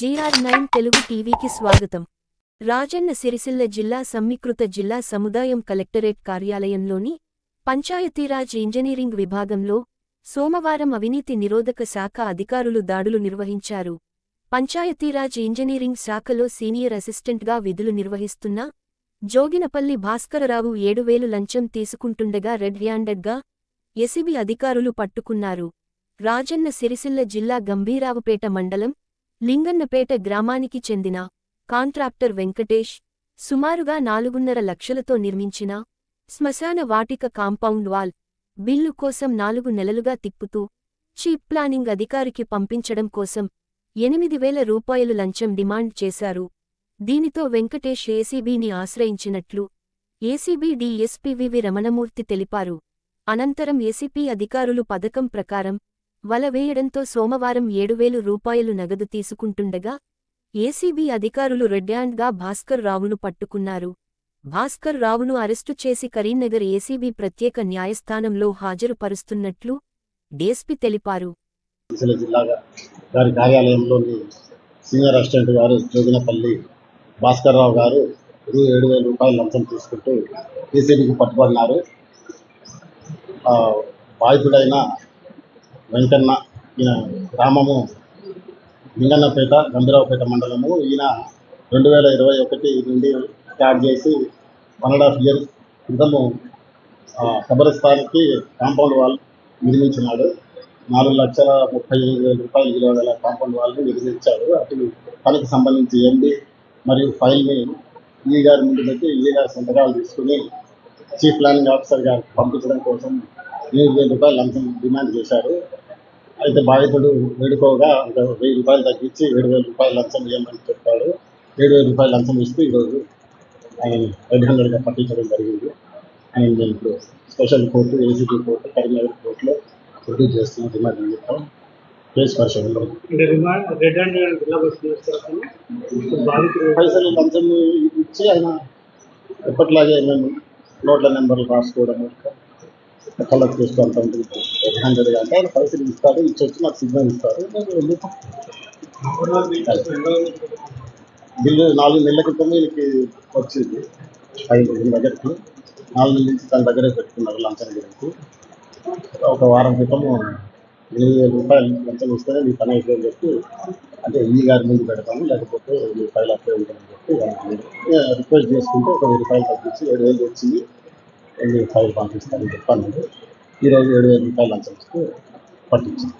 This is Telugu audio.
జీఆర్ నైన్ తెలుగు టీవీకి స్వాగతం. రాజన్న సిరిసిల్ల జిల్లా సమ్మికృత జిల్లా సముదాయం కలెక్టరేట్ కార్యాలయంలోని పంచాయతీరాజ్ ఇంజనీరింగ్ విభాగంలో సోమవారం అవినీతి నిరోధక శాఖ అధికారులు దాడులు నిర్వహించారు. పంచాయతీరాజ్ ఇంజనీరింగ్ శాఖలో సీనియర్ అసిస్టెంట్గా విధులు నిర్వహిస్తున్న జోగినపల్లి భాస్కరరావు ఏడువేలు లంచం తీసుకుంటుండగా రెడ్ హ్యాండెడ్గా ఎసిబి అధికారులు పట్టుకున్నారు. రాజన్న సిరిసిల్ల జిల్లా గంభీరావుపేట మండలం లింగన్నపేట గ్రామానికి చెందిన కాంట్రాక్టర్ వెంకటేష్ సుమారుగా నాలుగున్నర లక్షలతో నిర్మించిన శ్మశాన వాటిక కాంపౌండ్ వాల్ బిల్లు కోసం నాలుగు నెలలుగా తిప్పుతూ చీప్ ప్లానింగ్ అధికారికి పంపించడం కోసం ఎనిమిది వేల రూపాయలు లంచం డిమాండ్ చేశారు. దీనితో వెంకటేష్ ఏసీబీని ఆశ్రయించినట్లు ACB DSP V V Ramanamurthy తెలిపారు. అనంతరం ఏసీపీ అధికారులు పథకం ప్రకారం వలవేయడంతో సోమవారం ఏడువేలు రూపాయలు నగదు తీసుకుంటుండగా ఏసీబీ అధికారులు రెడ్యాండ్గా భాస్కర్ రావును పట్టుకున్నారు. భాస్కర్ రావును అరెస్టు చేసి కరీంనగర్ ఏసీబీ ప్రత్యేక న్యాయస్థానంలో హాజరుపరుస్తున్నట్లు డీఎస్పీ తెలిపారు. సీనియర్ అసిస్టెంట్ గారు జోగినపల్లి భాస్కర్ రావు గారు రూ ఏడు వేల రూపాయలు లంచం తీసుకుంటూ ఏసీబీకి పట్టుబడినారు. బాధితుడైన వెంకన్న ఈయన గ్రామము లింగన్నపేట గంభీరావుపేట మండలము. ఈయన రెండు వేల ఇరవై ఒకటి నుండి స్టార్ట్ చేసి వన్ అండ్ హాఫ్ ఇయర్ క్రితము ఆ, కాంపౌండ్ వాల్ నిర్మించినాడు. నాలుగు లక్షల ముప్పై ఐదు వేల రూపాయలు విలువ గల కాంపౌండ్ వాల్ని నిర్మించాడు. అటు పనికి సంబంధించి ఎండి మరియు ఫైల్ని ఈ గారి ముందు పెట్టి ఈ గారి సంతకాలు తీసుకుని చీఫ్ ప్లానింగ్ ఆఫీసర్ గారికి పంపించడం కోసం ఎనిమిది వేల రూపాయలు లంచం డిమాండ్ చేశారు. అయితే బాధితుడు వేడుకోగా ఒక వెయ్యి రూపాయలు తగ్గించి ఏడు వేల రూపాయలు లంచం ఇవ్వమని చెప్పాడు. ఏడు వేల రూపాయలు లంచం ఇస్తూ ఈరోజు ఆయన రెడ్ హండ్రెడ్గా పట్టించడం జరిగింది. ఆయన నేను ఇప్పుడు special court ACP court Karimnagar కోర్టులో ప్రొడ్యూస్ చేస్తున్న రిమాండ్ నిమిత్తం కేసు పరిశీలనలో పైసలు లంచం ఇచ్చి ఆయన ఎప్పటిలాగే మేము నోట్ల నెంబర్లు రాసుకోవడం కళ్ళ చూస్తూ అంత ఉంటుంది. రెడ్ హ్యాండెడ్గా అంటే ఆయన పైసలు ఇస్తారు ఇచ్చొచ్చి నాకు సిగ్నల్ ఇస్తారు నేను బిల్లు నాలుగు నెలల క్రితం వీళ్ళకి వచ్చింది. ఐదు రోజుల దగ్గరికి నాలుగు నెలల నుంచి తన దగ్గరే పెట్టుకున్నారు లంచం గురించి ఒక వారం క్రితం ఎనిమిది వేల రూపాయలు లంచం ఇస్తేనే మీ పని అయిపోయిందని చెప్పి అంటే ఈ గారి ముందు పెడతాము లేకపోతే మీ ఫైల్ అప్లై ఉంటుందని చెప్పి వాళ్ళకి రిక్వెస్ట్ చేసుకుంటే ఒక వెయ్యి రూపాయలు తగ్గించి ఏడు వేలు వచ్చింది రెండు రూపాయలు పంపిస్తారని చెప్పాను ఈరోజు ఏడు వేల రూపాయలు లంచం ఇస్తూ పట్టించాను